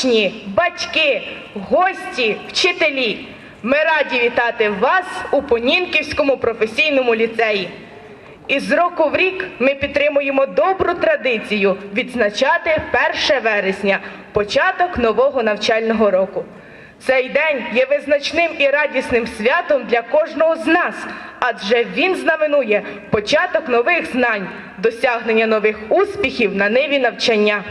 учні, батьки, гості, вчителі. Ми раді вітати вас у Понінківському професійному ліцеї. І з року в рік ми підтримуємо добру традицію відзначати 1 вересня, початок нового навчального року. Цей день є визначним і радісним святом для кожного з нас, адже він знаменує початок нових знань, досягнення нових успіхів на ниві навчання.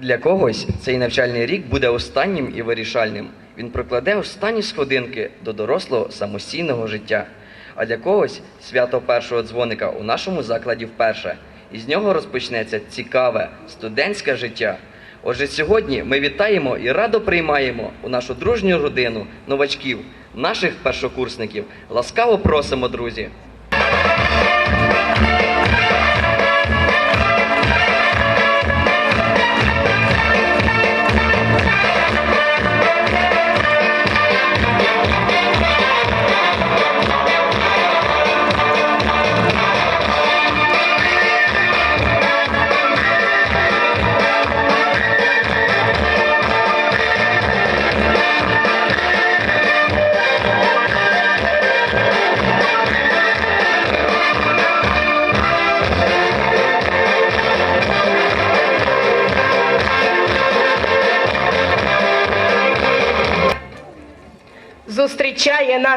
Для когось цей навчальний рік буде останнім і вирішальним. Він прокладе останні сходинки до дорослого самостійного життя. А для когось свято першого дзвоника у нашому закладі вперше. І з нього розпочнеться цікаве студентське життя. Отже, сьогодні ми вітаємо і радо приймаємо у нашу дружню родину новачків, наших першокурсників. Ласкаво просимо, друзі!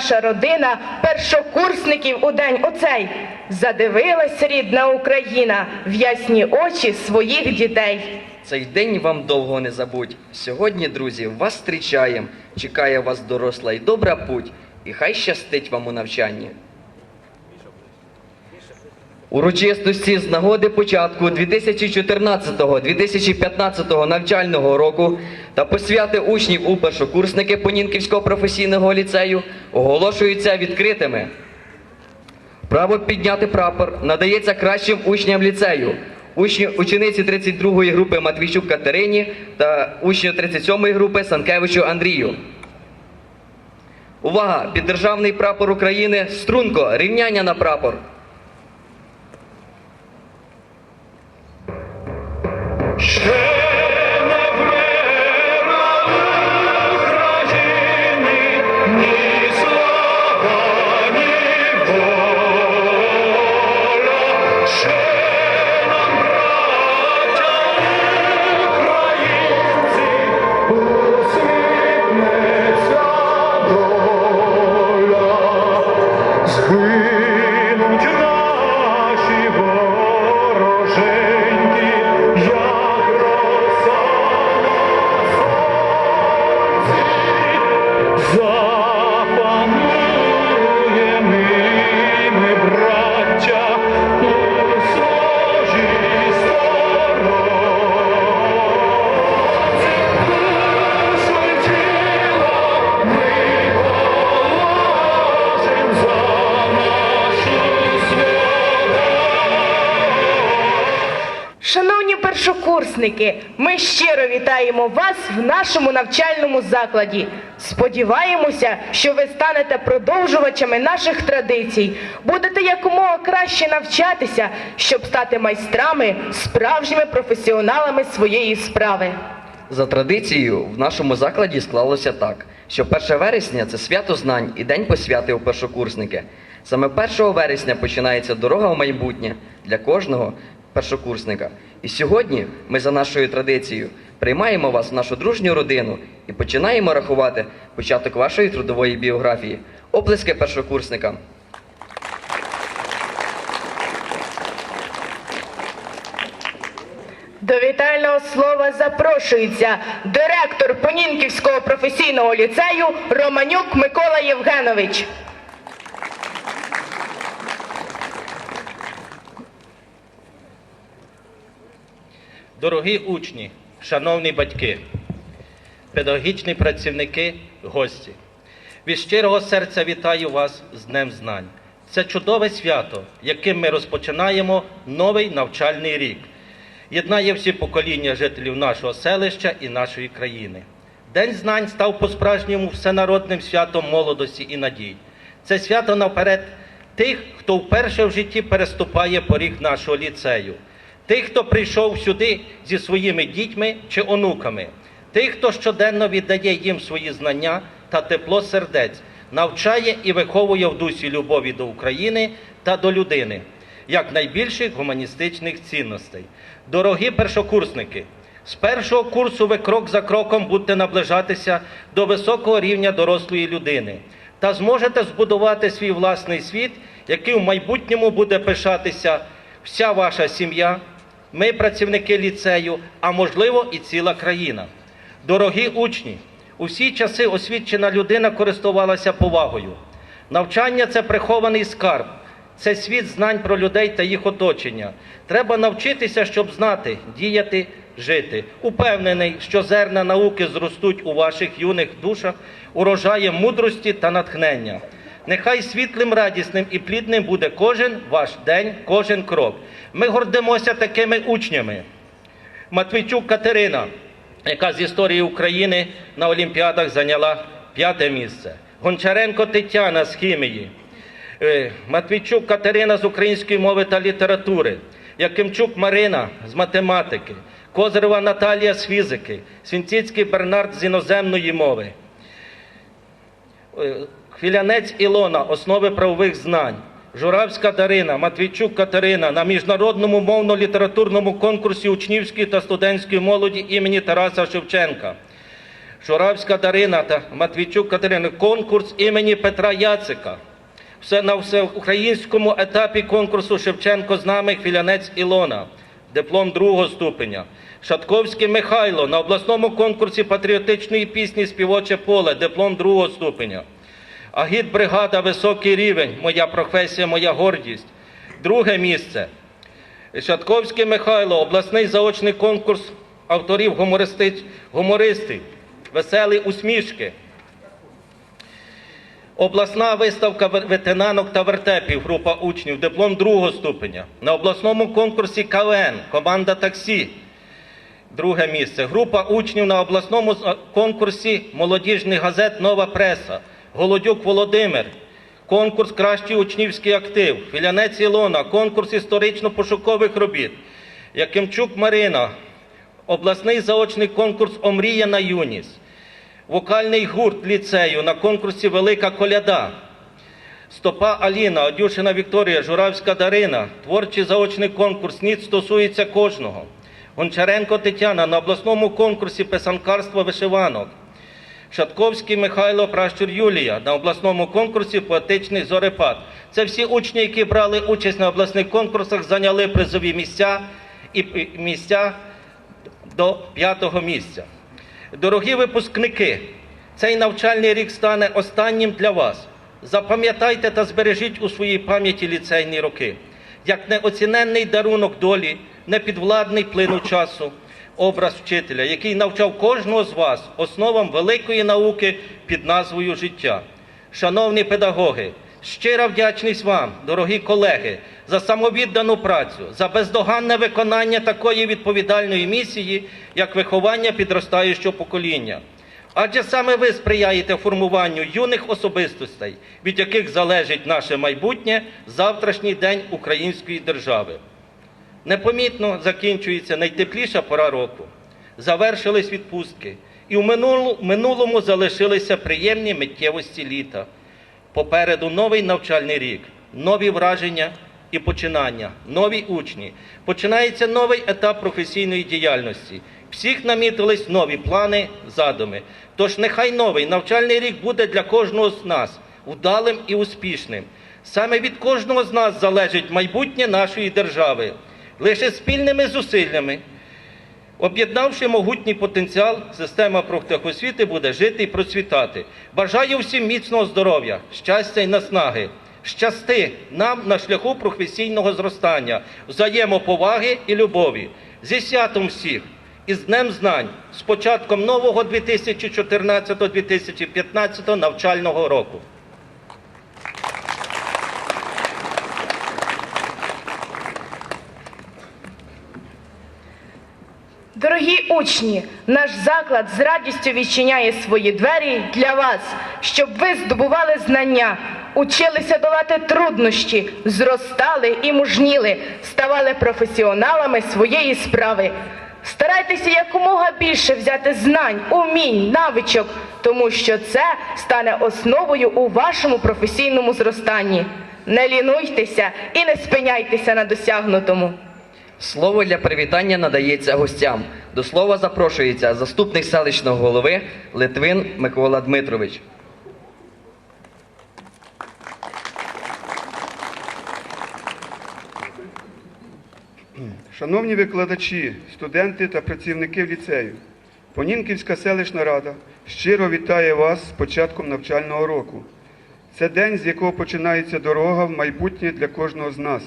Наша родина першокурсників у день оцей. Задивилась рідна Україна в ясні очі своїх дітей. Цей день вам довго не забудь. Сьогодні, друзі, вас зустрічаємо. Чекає вас доросла і добра путь, і хай щастить вам у навчанні. Урочистості з нагоди початку 2014-2015 навчального року та посвяти учнів у першокурсники Понінківського професійного ліцею оголошуються відкритими. Право підняти прапор надається кращим учням ліцею. Учні, учениці 32-ї групи Матвійчук Катерині та учню 37-ї групи Санкевичу Андрію. Увага! Під державний прапор України струнко, рівняння на прапор. Change. Першокурсники, ми щиро вітаємо вас в нашому навчальному закладі. Сподіваємося, що ви станете продовжувачами наших традицій, будете якомога краще навчатися, щоб стати майстрами, справжніми професіоналами своєї справи. За традицією, в нашому закладі склалося так, що 1 вересня це свято знань і день посвяти у першокурсники. Саме 1 вересня починається дорога в майбутнє для кожного першокурсника. І сьогодні ми за нашою традицією приймаємо вас в нашу дружню родину і починаємо рахувати початок вашої трудової біографії. Оплески першокурсникам. До вітального слова запрошується директор Понінківського професійного ліцею Романюк Микола Євгенович. Дорогі учні, шановні батьки, педагогічні працівники, гості, від щирого серця вітаю вас з Днем Знань. Це чудове свято, яким ми розпочинаємо новий навчальний рік. Єднає всі покоління жителів нашого селища і нашої країни. День знань став по-справжньому всенародним святом молодості і надій. Це свято наперед тих, хто вперше в житті переступає поріг нашого ліцею, тих, хто прийшов сюди зі своїми дітьми чи онуками, тих, хто щоденно віддає їм свої знання та тепло сердець, навчає і виховує в дусі любові до України та до людини, як найбільших гуманістичних цінностей. Дорогі першокурсники, з першого курсу ви крок за кроком будете наближатися до високого рівня дорослої людини та зможете збудувати свій власний світ, який в майбутньому буде пишатися вся ваша сім'я, ми, працівники ліцею, а можливо і ціла країна. Дорогі учні, у всі часи освічена людина користувалася повагою. Навчання це прихований скарб, це світ знань про людей та їх оточення. Треба навчитися, щоб знати, діяти, жити. Упевнений, що зерна науки зростуть у ваших юних душах урожаєм мудрості та натхнення. Нехай світлим, радісним і плідним буде кожен ваш день, кожен крок. Ми гордимося такими учнями. Матвійчук Катерина, яка з історії України на Олімпіадах зайняла п'яте місце. Гончаренко Тетяна з хімії. Е, Матвійчук Катерина з української мови та літератури. Якимчук Марина з математики. Козирева Наталія з фізики. Свінціцький Бернард з іноземної мови. Хвілянець Ілона, основи правових знань. Журавська Дарина, Матвійчук Катерина на міжнародному мовно-літературному конкурсі учнівської та студентської молоді імені Тараса Шевченка. Журавська Дарина та Матвійчук Катерина, конкурс імені Петра Яцика. Все на всеукраїнському етапі конкурсу Шевченко з нами Хвілянець Ілона, диплом другого ступеня. Шатковський Михайло на обласному конкурсі патріотичної пісні Співоче поле, диплом другого ступеня. Агіт бригада високий рівень, моя професія, моя гордість. Друге місце. Шатковський Михайло, обласний заочний конкурс авторів гумористів, веселі усмішки. Обласна виставка ве- ветенанок та вертепів, група учнів, диплом другого ступеня. На обласному конкурсі КВН, команда таксі. Друге місце. Група учнів на обласному конкурсі молодіжних газет Нова преса. Голодюк Володимир. Конкурс Кращий учнівський актив. Філянець Ілона. Конкурс історично-пошукових робіт. Якимчук Марина. Обласний заочний конкурс Омрія на юність. Вокальний гурт ліцею на конкурсі Велика коляда. Стопа Аліна, Одюшина Вікторія, Журавська Дарина. Творчий заочний конкурс ніц стосується кожного. Гончаренко Тетяна на обласному конкурсі писанкарства вишиванок. Шатковський Михайло Пращур Юлія на обласному конкурсі поетичний зорепад. Це всі учні, які брали участь на обласних конкурсах, зайняли призові місця і місця до п'ятого місця. Дорогі випускники, цей навчальний рік стане останнім для вас. Запам'ятайте та збережіть у своїй пам'яті ліцейні роки, як неоціненний дарунок долі, непідвладний плину часу, образ вчителя, який навчав кожного з вас основам великої науки під назвою життя. Шановні педагоги, щира вдячність вам, дорогі колеги, за самовіддану працю, за бездоганне виконання такої відповідальної місії, як виховання підростаючого покоління. Адже саме ви сприяєте формуванню юних особистостей, від яких залежить наше майбутнє, завтрашній день української держави. Непомітно закінчується найтепліша пора року. Завершились відпустки, і в минулому залишилися приємні миттєвості літа. Попереду новий навчальний рік, нові враження і починання, нові учні. Починається новий етап професійної діяльності. Всіх намітились нові плани, задуми. Тож нехай новий навчальний рік буде для кожного з нас вдалим і успішним. Саме від кожного з нас залежить майбутнє нашої держави. Лише спільними зусиллями Об'єднавши могутній потенціал, система профтехосвіти буде жити і процвітати. Бажаю всім міцного здоров'я, щастя і наснаги. Щасти нам на шляху професійного зростання, взаємоповаги і любові. Зі святом всіх і з Днем Знань, з початком нового 2014-2015 навчального року. Дорогі учні, наш заклад з радістю відчиняє свої двері для вас, щоб ви здобували знання, училися долати труднощі, зростали і мужніли, ставали професіоналами своєї справи. Старайтеся якомога більше взяти знань, умінь, навичок, тому що це стане основою у вашому професійному зростанні. Не лінуйтеся і не спиняйтеся на досягнутому. Слово для привітання надається гостям. До слова запрошується заступник селищного голови Литвин Микола Дмитрович. Шановні викладачі, студенти та працівники ліцею, Понінківська селищна рада щиро вітає вас з початком навчального року. Це день, з якого починається дорога в майбутнє для кожного з нас.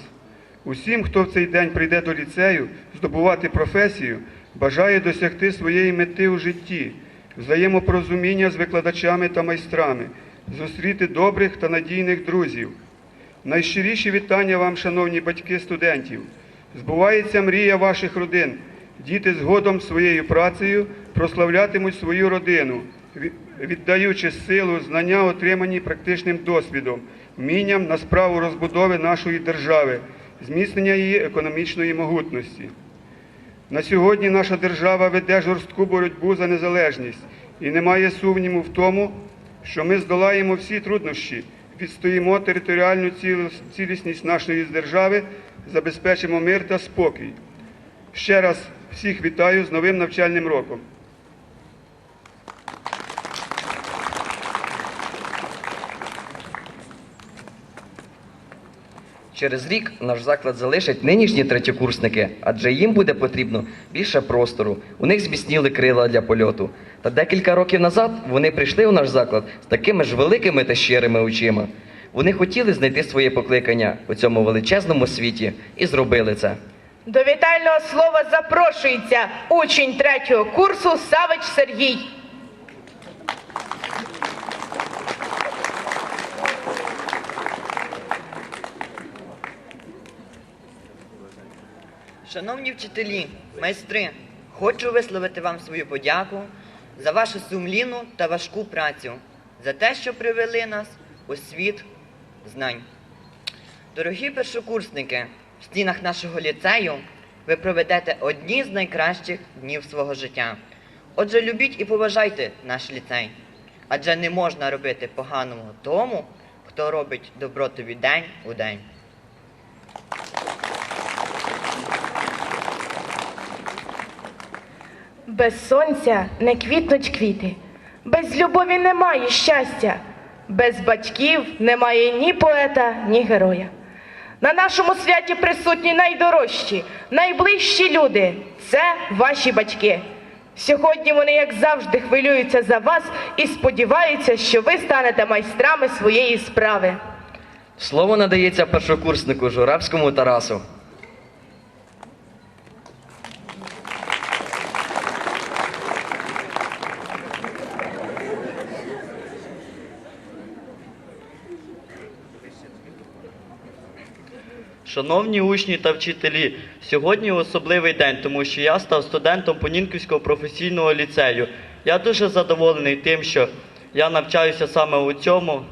Усім, хто в цей день прийде до ліцею здобувати професію, бажає досягти своєї мети у житті, взаємопорозуміння з викладачами та майстрами, зустріти добрих та надійних друзів. Найщиріші вітання вам, шановні батьки студентів. Збувається мрія ваших родин. Діти згодом своєю працею прославлятимуть свою родину, віддаючи силу, знання, отримані практичним досвідом, вмінням на справу розбудови нашої держави, зміцнення її економічної могутності. На сьогодні наша держава веде жорстку боротьбу за незалежність і немає сумніву в тому, що ми здолаємо всі труднощі, відстоїмо територіальну цілісність нашої держави, забезпечимо мир та спокій. Ще раз всіх вітаю з новим навчальним роком. Через рік наш заклад залишать нинішні третьокурсники, адже їм буде потрібно більше простору. У них зміцніли крила для польоту. Та декілька років назад вони прийшли у наш заклад з такими ж великими та щирими очима. Вони хотіли знайти своє покликання у цьому величезному світі і зробили це. До вітального слова запрошується учень третього курсу Савич Сергій. Шановні вчителі, майстри, хочу висловити вам свою подяку за вашу сумлінну та важку працю, за те, що привели нас у світ знань. Дорогі першокурсники, в стінах нашого ліцею ви проведете одні з найкращих днів свого життя. Отже, любіть і поважайте наш ліцей, адже не можна робити поганого тому, хто робить добро тобі день у день. Без сонця не квітнуть квіти, без любові немає щастя, без батьків немає ні поета, ні героя. На нашому святі присутні найдорожчі, найближчі люди це ваші батьки. Сьогодні вони, як завжди, хвилюються за вас і сподіваються, що ви станете майстрами своєї справи. Слово надається першокурснику Журавському Тарасу. Шановні учні та вчителі, сьогодні особливий день, тому що я став студентом Понінківського професійного ліцею. Я дуже задоволений тим, що я навчаюся саме у цьому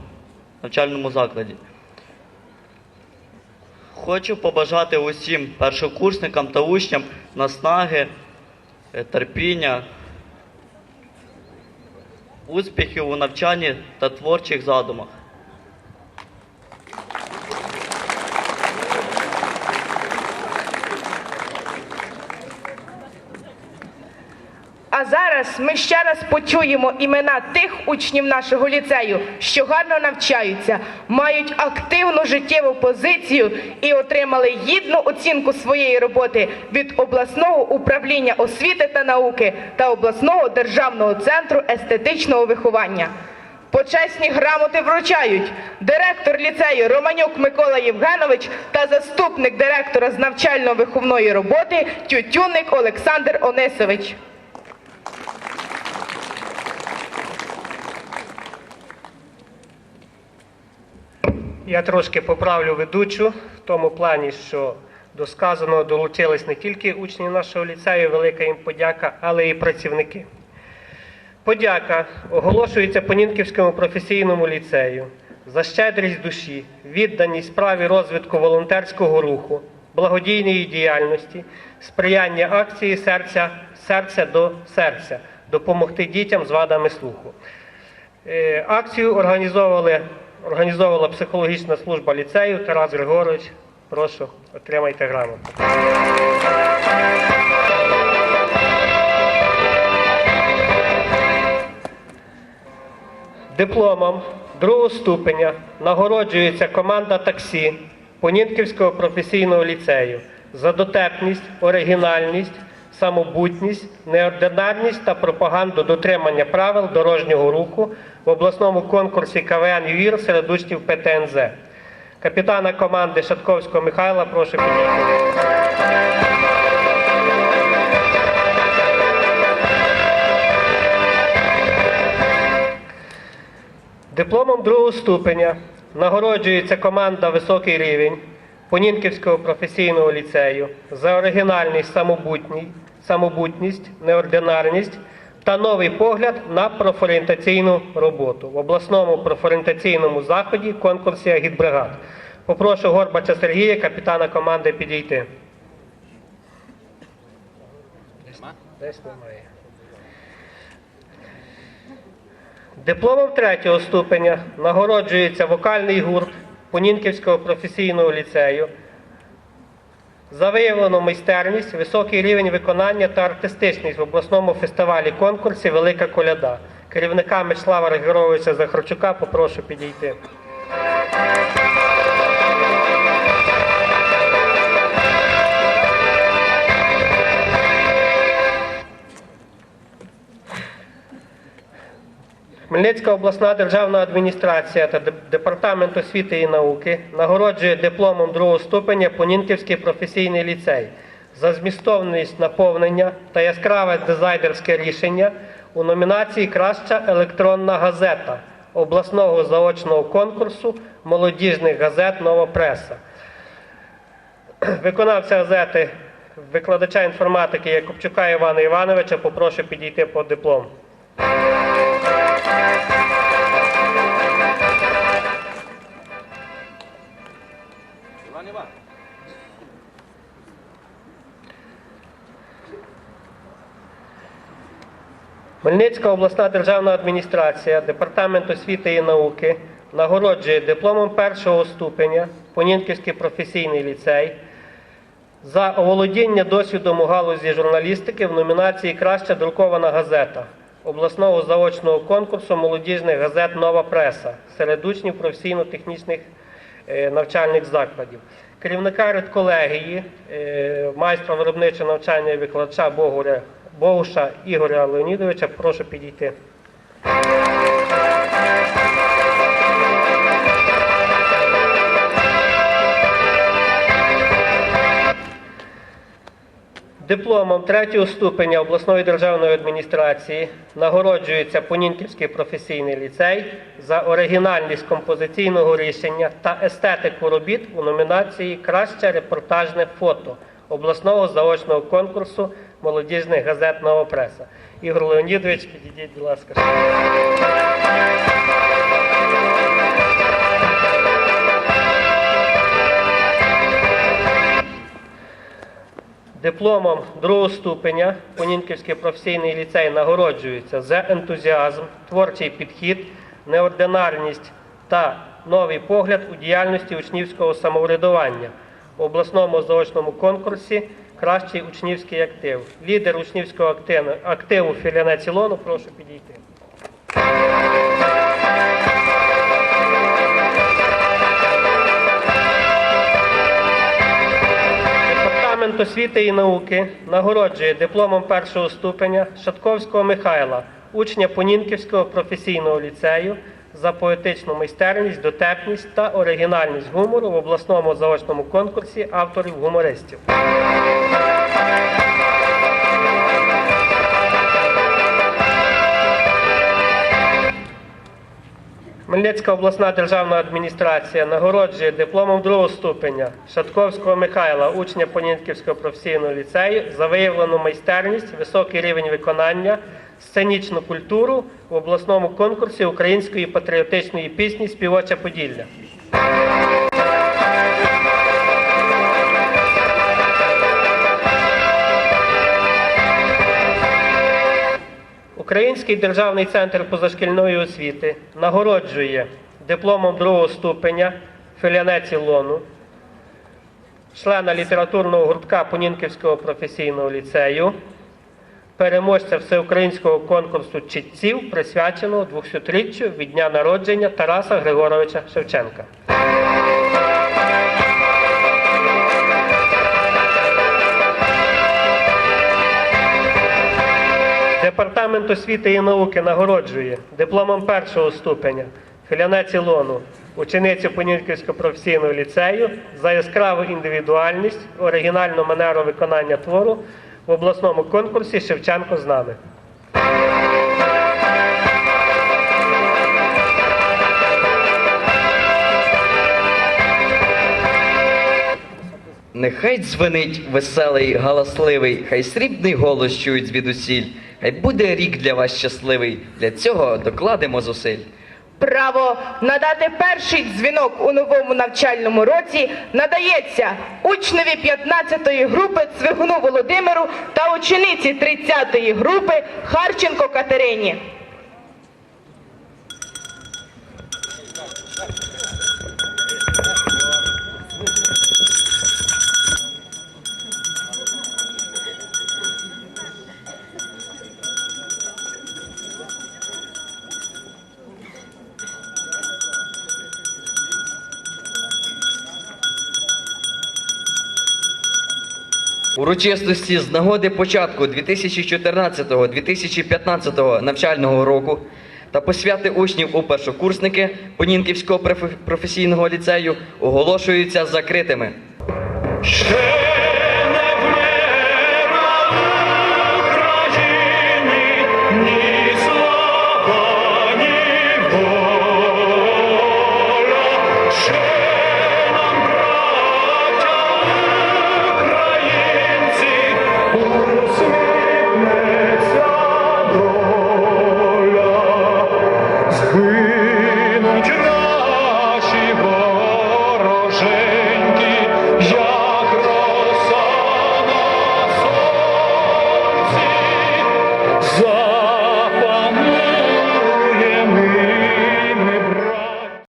навчальному закладі. Хочу побажати усім першокурсникам та учням наснаги, е, терпіння, успіхів у навчанні та творчих задумах. А зараз ми ще раз почуємо імена тих учнів нашого ліцею, що гарно навчаються, мають активну життєву позицію і отримали гідну оцінку своєї роботи від обласного управління освіти та науки та обласного державного центру естетичного виховання. Почесні грамоти вручають директор ліцею Романюк Микола Євгенович та заступник директора з навчально-виховної роботи Тютюник Олександр Онисович. Я трошки поправлю ведучу в тому плані, що до сказаного долучились не тільки учні нашого ліцею, велика їм подяка, але і працівники. Подяка оголошується Понінківському професійному ліцею за щедрість душі, відданість справі розвитку волонтерського руху, благодійної діяльності, сприяння акції серця, серця до серця, допомогти дітям з вадами слуху. Е, Акцію організовували, організовувала психологічна служба ліцею. Тарас Григорович, прошу, отримайте грамоту. Дипломом другого ступеня нагороджується команда таксі Понінківського професійного ліцею за дотепність, оригінальність, самобутність, неординарність та пропаганду дотримання правил дорожнього руху в обласному конкурсі КВН ЮІР серед учнів ПТНЗ. Капітана команди Шатковського Михайла прошу підійти. Дипломом другого ступеня нагороджується команда Високий рівень Понінківського професійного ліцею за оригінальність, самобутність, неординарність та новий погляд на профорієнтаційну роботу в обласному профорієнтаційному заході конкурсі агітбригад. Попрошу Горбача Сергія, капітана команди, підійти. Десь немає. Дипломом третього ступеня нагороджується вокальний гурт Понінківського професійного ліцею за виявлену майстерність, високий рівень виконання та артистичність в обласному фестивалі конкурсі Велика коляда. Керівника Мечслава Регеровича Захарчука попрошу підійти. Хмельницька обласна державна адміністрація та департамент освіти і науки нагороджує дипломом другого ступеня Понінківський професійний ліцей за змістовність наповнення та яскраве дизайнерське рішення у номінації Краща електронна газета обласного заочного конкурсу молодіжних газет Нова преса. Виконавця газети викладача інформатики Якубчука Івана Івановича попрошу підійти по диплом. Іван. Хмельницька обласна державна адміністрація, департамент освіти і науки нагороджує дипломом першого ступеня Понінківський професійний ліцей за оволодіння досвідом у галузі журналістики в номінації Краща друкована газета обласного заочного конкурсу молодіжних газет Нова преса серед учнів професійно-технічних е, навчальних закладів. Керівника редколегії, е, майстра виробничого навчання і викладача Богуша Ігоря Леонідовича, прошу підійти. Дипломом третього ступеня обласної державної адміністрації нагороджується Понінківський професійний ліцей за оригінальність композиційного рішення та естетику робіт у номінації Краще репортажне фото обласного заочного конкурсу молодіжних газет Нова преса. Ігор Леонідович, підійдіть, будь ласка. Дипломом другого ступеня Понінківський професійний ліцей нагороджується за ентузіазм, творчий підхід, неординарність та новий погляд у діяльності учнівського самоврядування у обласному заочному конкурсі Кращий учнівський актив. Лідер учнівського активу Філіна Цілону, прошу підійти. Департамент освіти і науки нагороджує дипломом першого ступеня Шатковського Михайла, учня Понінківського професійного ліцею за поетичну майстерність, дотепність та оригінальність гумору в обласному заочному конкурсі авторів гумористів. Хмельницька обласна державна адміністрація нагороджує дипломом другого ступеня Шатковського Михайла, учня Понінківського професійного ліцею, за виявлену майстерність, високий рівень виконання, сценічну культуру в обласному конкурсі української патріотичної пісні Співоча Поділля. Український державний центр позашкільної освіти нагороджує дипломом другого ступеня Філянець Ілону, члена літературного гуртка Понінківського професійного ліцею, переможця всеукраїнського конкурсу читців, присвяченого 200-річчю від дня народження Тараса Григоровича Шевченка. Департамент освіти і науки нагороджує дипломом першого ступеня Філянець Ілону, ученицю Понінківського професійного ліцею за яскраву індивідуальність, оригінальну манеру виконання твору в обласному конкурсі Шевченко з нами. Нехай дзвенить веселий, галасливий, хай срібний голос чують звідусіль. Хай буде рік для вас щасливий. Для цього докладемо зусиль. Право надати перший дзвінок у новому навчальному році надається учневі 15-ї групи Цвигуну Володимиру та учениці 30-ї групи Харченко Катерині. Урочистості з нагоди початку 2014-2015 навчального року та посвяти учнів у першокурсники Понінківського професійного ліцею оголошуються закритими.